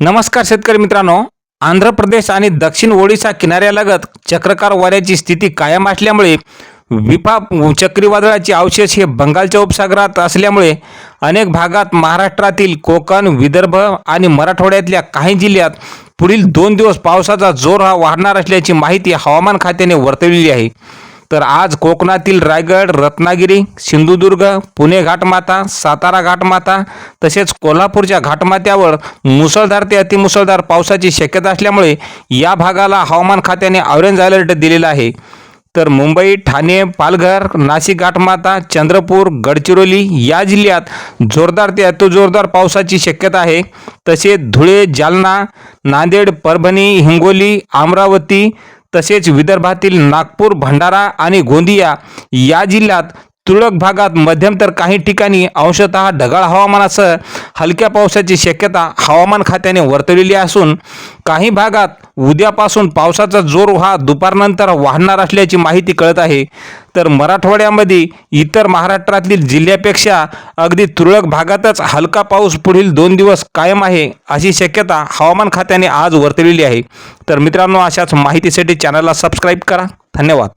नमस्कार शेतकरी मित्रांनो. आंध्र प्रदेश आणि दक्षिण ओडिशा किनाऱ्यालगत चक्रकार वाऱ्याची स्थिती कायम असल्यामुळे विपा चक्रीवादळाचे अवशेष हे बंगालच्या उपसागरात असल्यामुळे अनेक भागात महाराष्ट्रातील कोकण विदर्भ आणि मराठवाड्यातल्या काही जिल्ह्यात पुढील दोन दिवस पावसाचा जोर हा वाढणार असल्याची माहिती हवामान खात्याने वर्तवलेली आहे. तर आज कोकणातील रायगड रत्नागिरी सिंधुदुर्ग पुणे घाटमाता सातारा घाटमाता तसेच कोल्हापूरच्या घाटमात्यावर मुसळधार ते अतिमुसळधार पावसाची शक्यता असल्यामुळे या भागाला हवामान खात्याने ऑरेंज अलर्ट दिलेला आहे. तर मुंबई ठाणे पालघर नाशिक घाटमाता चंद्रपूर गडचिरोली या जिल्ह्यात जोरदार ते अतिजोरदार पावसाची शक्यता आहे. तसेच धुळे जालना नांदेड परभणी हिंगोली अमरावती तसेच विदर्भातील नागपूर भंडारा आणि गोंदिया या जिल्ह्यात तुरळक भागात मध्यम तर काही ठिकाणी अंशतः ढगाळ हवामानासह हलक्या पावसाची शक्यता हवामान खात्याने वर्तवलेली असून काही भागात उद्यापासून पावसाचा जोर हा दुपारनंतर वाढणार असल्याची माहिती कळत आहे. तर मराठवाड्यामध्ये इतर महाराष्ट्रातील जिल्ह्यापेक्षा अगदी तुरळक भागातच हलका पाऊस पुढील दोन दिवस कायम आहे अशी शक्यता हवामान खात्याने आज वर्तवलेली आहे. तर मित्रांनो अशाच माहितीसाठी चॅनलला सबस्क्राईब करा. धन्यवाद.